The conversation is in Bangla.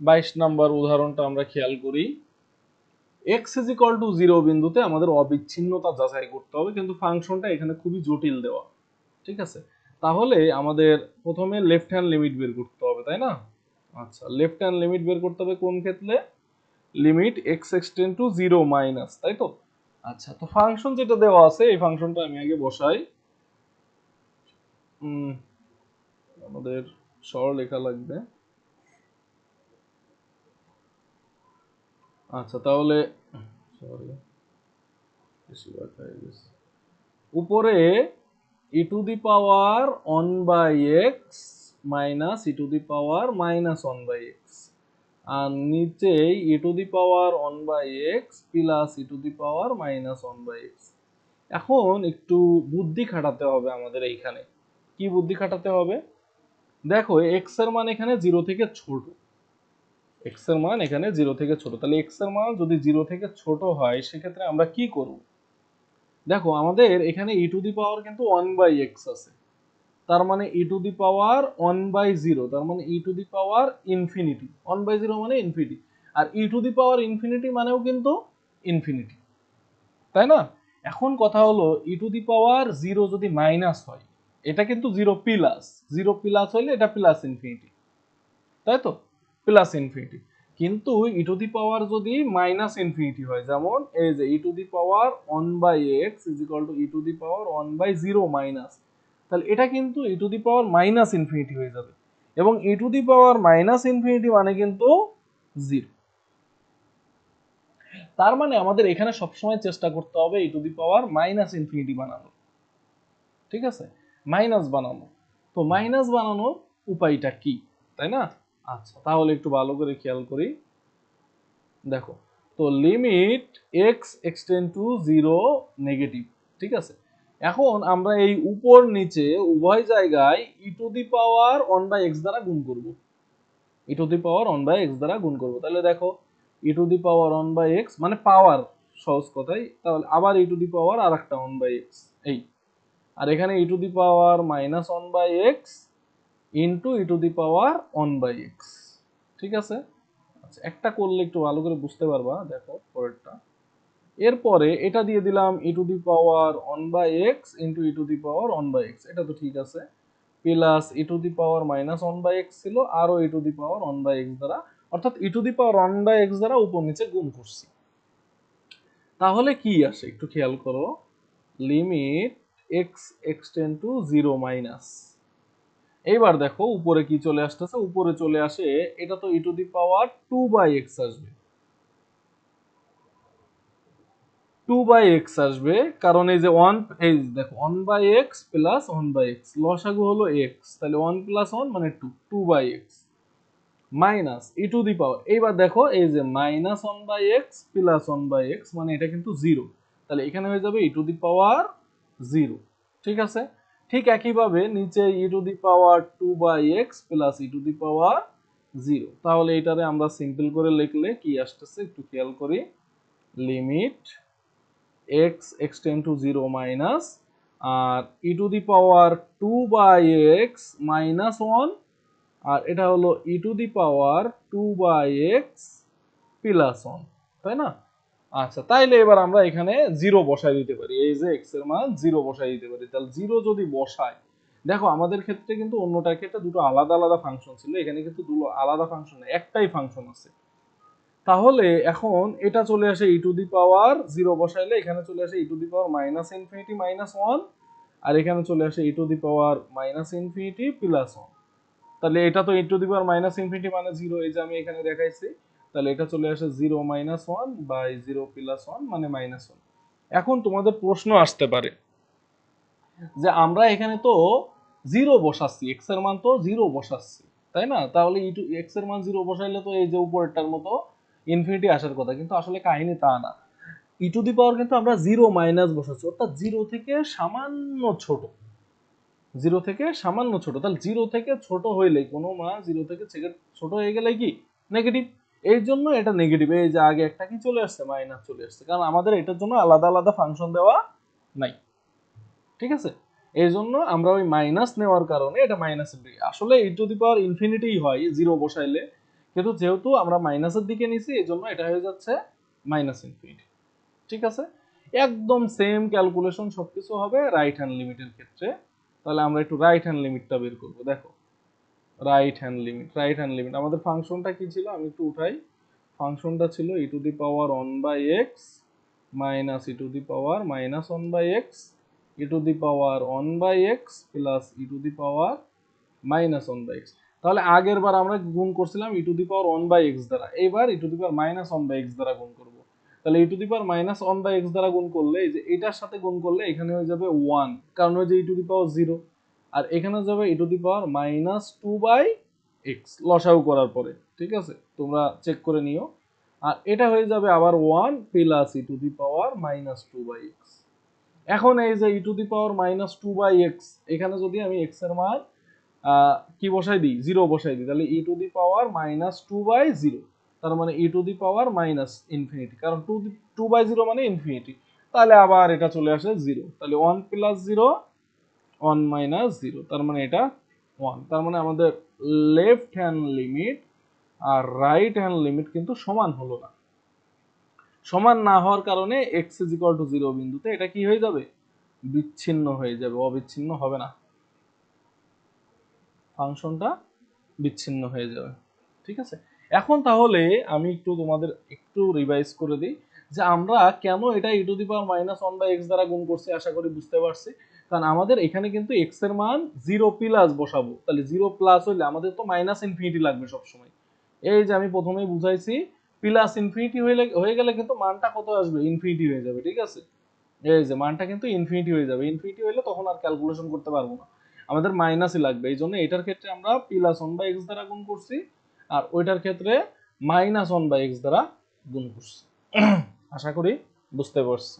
বাইশ নাম্বার উদাহরণটা আমরা খেয়াল করি। X is equal to zero বিন্দুতে আমাদের অবিচ্ছিন্নতা যাচাই করতে হবে, কিন্তু ফাংশনটা এখানে খুবই জটিল দেওয়া। ঠিক আছে? তাহলে আমাদের প্রথমে লেফট হ্যান্ড লিমিট বের করতে হবে, তাই না? আচ্ছা লেফট হ্যান্ড লিমিট বের করতে হবে কোন ক্ষেত্রে? Limit x extend to zero minus তাই তো? আচ্ছা তো ফাংশন যেটা দেওয়া আছে, এই ফাংশনটা আমি আগে বসাই। আমাদের সরল লেখা লাগবে। আচ্ছা তাহলে সরি উপরে e to the power on by x minus e to the power minus one by x আর নিচে e to the power one by x plus e to the power minus one by x এখন একটু বুদ্ধি খাটাতে হবে আমাদের এইখানে। কি বুদ্ধি খাটাতে হবে? দেখো এক্সের মান এখানে জিরো থেকে ছোট। এক্সের মান এখানে জিরো থেকে ছোট। তাহলে এক্সের মান যদি জিরো থেকে ছোট হয়, সেক্ষেত্রে আমরা কি করব? দেখো, আমাদের এখানে ই টু দি পাওয়ার কিন্তু ওয়ান বাই এক্স আছে। তার মানে e to the power one by zero তার মানে e to the power infinity one by zero মানে infinity R e to the power infinity মানেও কিন্তু ইনফিনিটি তাই না? এখন কথা হলো e to the power zero যদি মাইনাস হয়, এটা কিন্তু জিরো প্লাস জিরো প্লাস হইলে এটা প্লাস ইনফিনিটি তাই তো? প্লাস ইনফিনিটি কিন্তু ই টু দি পাওয়ার যদি মাইনাস ইনফিনিটি হয়, যেমন এই যে e to the power one by x is equal to e to the power one by zero minus তাহলে এটা কিন্তু e to the power minus infinity হয়ে যাবে। এবং e to the power minus infinity মানে কিন্তু জিরো তার মানে আমাদের এখানে সবসময় চেষ্টা করতে হবে e to the power minus infinity বানানো ঠিক আছে? মাইনাস বানানো তো মাইনাস বানানোর উপায়টা কি? তাই না? আচ্ছা তাহলে একটু ভালো করে খেয়াল করি। দেখো, তো limit x extend to zero negative ঠিক আছে? এখন আমরা এই উপর নিচে উভয় জায়গায় e to the power one by x দ্বারা গুণ করব। E to the power one by x দ্বারা গুণ করব। তাহলে দেখো e to the power one by x মানে পাওয়ার সহজ কথাই। তাহলে আবার ই টু দি পাওয়ার আর একটা ওয়ান বাই এক্স এই। আর এখানে e to the power minus one by x into e to the power one by x ঠিক আছে? আচ্ছা একটা করলে একটু ভালো করে বুঝতে পারবা, দেখো, পরেরটা। এরপরে এটা দিয়ে দিলাম e to the power one by x into e to the power one by x এটা তো ঠিক আছে। Plus e to the power minus one by x ছিল, আরও e to the power one by x দ্বারা, অর্থাৎ e to the power one by x দ্বারা উপর নিচে গুণ করছি। তাহলে কি আসে? একটু খেয়াল করো। Limit x extend to zero minus এইবার দেখো, উপরে কি চলে আসতেছে? উপরে চলে আসে, এটা তো e to the power two by x আসবে। টু বাই এক্স আসবে, কারণ এই যে ওয়ান এই দেখো one by x plus one by x লসাগু হলো এক্স তাহলে ওয়ান প্লাস ওয়ান মানে two two by x minus e to the power এইবার দেখো, এই যে minus one by x plus one by x মানে এটা কিন্তু জিরো তাহলে এখানে হয়ে যাবে e to the power zero ঠিক আছে? ঠিক একইভাবে নিচে e to the power two by x plus e to the power zero তাহলে এটারে আমরা সিম্পল করে লিখলে কি আসতেছে? একটু খেয়াল করি। Limit x extend to zero minus R e to the power two by x minus one আর এটা হলো e to the power two by x plus one তাই না? আচ্ছা তাইলে এবার আমরা এখানে জিরো বসাই দিতে পারি। এই যে এক্সের মান জিরো বসাই দিতে পারি। তাহলে জিরো যদি বসাই, দেখো আমাদের ক্ষেত্রে কিন্তু অন্যটা ক্ষেত্রে দুটো আলাদা আলাদা ফাংশন ছিল। এখানে কিন্তু দুটো আলাদা ফাংশন একটাই ফাংশন আছে। তাহলে এখন এটা চলে আসে e to the power zero বসাইলে এখানে চলে আসে e to the power minus infinity minus one আর এখানে চলে আসে e to the power minus infinity plus one তাহলে এটা তো e to the power minus infinity মানে জিরো এই যে আমি এখানে দেখাইছি। তাহলে এটা চলে আসে zero minus one by zero plus one মানে মাইনাস ওয়ান এখন তোমাদের প্রশ্ন আসতে পারে যে আমরা এখানে তো জিরো বসাচ্ছি এক্সের মান তো জিরো বসাচ্ছি, তাই না? তাহলে ই টু এক্সের মান জিরো বসাইলে তো এই যে উপরেরটার মতো ইনফিনিটি আসার কথা, কিন্তু আসলে কাহিনী তা না। ই টু দি পাওয়ার কিন্তু আমরা জিরো মাইনাস বসাচ্ছি, অর্থাৎ জিরো থেকে সামান্য ছোট জিরো থেকে সামান্য ছোট, তাহলে জিরো থেকে ছোট হইলে কোনো মান জিরো থেকে ছোট হয়ে গেলে কি? নেগেটিভ এই জন্য এটা নেগেটিভ এই যে আগে একটা কি চলে আসছে? মাইনাস চলে আসছে। কারণ আমাদের এটার জন্য আলাদা আলাদা ফাংশন দেওয়া নাই। ঠিক আছে? এই জন্য আমরা ওই মাইনাস নেওয়ার কারণে এটা মাইনাস আসলে এই টু দি পাওয়ার ইনফিনিটি হয় জিরো বসাইলে। কিন্তু যেহেতু আমরা মাইনাসের দিকে নিছি, এই জন্য এটা হয়ে যাচ্ছে মাইনাস ইনফিনিটি ঠিক আছে? একদম সেম ক্যালকুলেশন সবকিছু হবে রাইট হ্যান্ড লিমিটের ক্ষেত্রে। তাহলে আমরা একটু রাইট হ্যান্ড লিমিটটা বের করব। দেখো right hand limit right hand limit আমাদের ফাংশনটা কি ছিল? আমি একটু উঠাই। ফাংশনটা ছিল e to the power one by x minus e to the power minus one by x e to the power one by x plus e to the power minus one by x তাহলে আগের বার আমরা গুণ করছিলাম e to the power one by x দ্বারা। এবার e to the power minus one by x দ্বারা গুণ করব। তাহলে e to the power minus one by x দ্বারা গুণ করলে, এই যে এটার সাথে গুণ করলে এখানে হয়ে যাবে ওয়ান কারণ হয়ে যে e to the power zero আর এখানে যাবে e to the power minus two by x লসাউ করার পরে, ঠিক আছে? তোমরা চেক করে নিও। আর এটা হয়ে যাবে আবার one plus e to the power minus two by x এখন এই যে e to the power minus two by x এখানে যদি আমি এক্সের মান কি বসাই দিই? জিরো বসাই দিই, তাহলে e to the power minus two by zero তার মানে e to the power minus infinity কারণ টু টু বাই জিরো মানে ইনফিনিটি তাহলে আবার এটা চলে আসে জিরো তাহলে one plus zero one minus zero তার মানে এটা ওয়ান তার মানে আমাদের লেফট হ্যান্ড লিমিট আর রাইট হ্যান্ড লিমিট কিন্তু সমান হলো না। সমান না হওয়ার কারণে এক্স ইজ টু জিরো বিন্দুতে এটা কি হয়ে যাবে? বিচ্ছিন্ন হয়ে যাবে, অবিচ্ছিন্ন হবে না। ফাংশনটা বিচ্ছিন্ন হয়ে যাবে, ঠিক আছে? এখন তাহলে আমি একটু তোমাদের একটু রিভাইজ করে দিই যে আমরা কেন এটা e to the power minus one by x দ্বারা গুণ করছি, আশা করি বুঝতে পারছি। কারণ আমাদের এখানে কিন্তু এক্সের মান জিরো প্লাস বসাবো। তাহলে জিরো প্লাস হইলে আমাদের তো মাইনাস ইনফিনিটি লাগবে সবসময়। এই যে আমি প্রথমেই বুঝাইছি প্লাস ইনফিনিটি হয়ে হয়ে গেলে কিন্তু মানটা কত আসবে? ইনফিনিটি হয়ে যাবে, ঠিক আছে? এই যে মানটা কিন্তু ইনফিনিটি হয়ে যাবে। ইনফিনিটি হইলে তখন আর ক্যালকুলেশন করতে পারব না। আমাদের মাইনাসই লাগবে। এই জন্য এটার ক্ষেত্রে আমরা প্লাস ওয়ান বাই এক্স দ্বারা গুণ করছি, আর ওইটার ক্ষেত্রে মাইনাস ওয়ান বাই এক্স দ্বারা গুণ করছি। আশা করি বুঝতে পারছি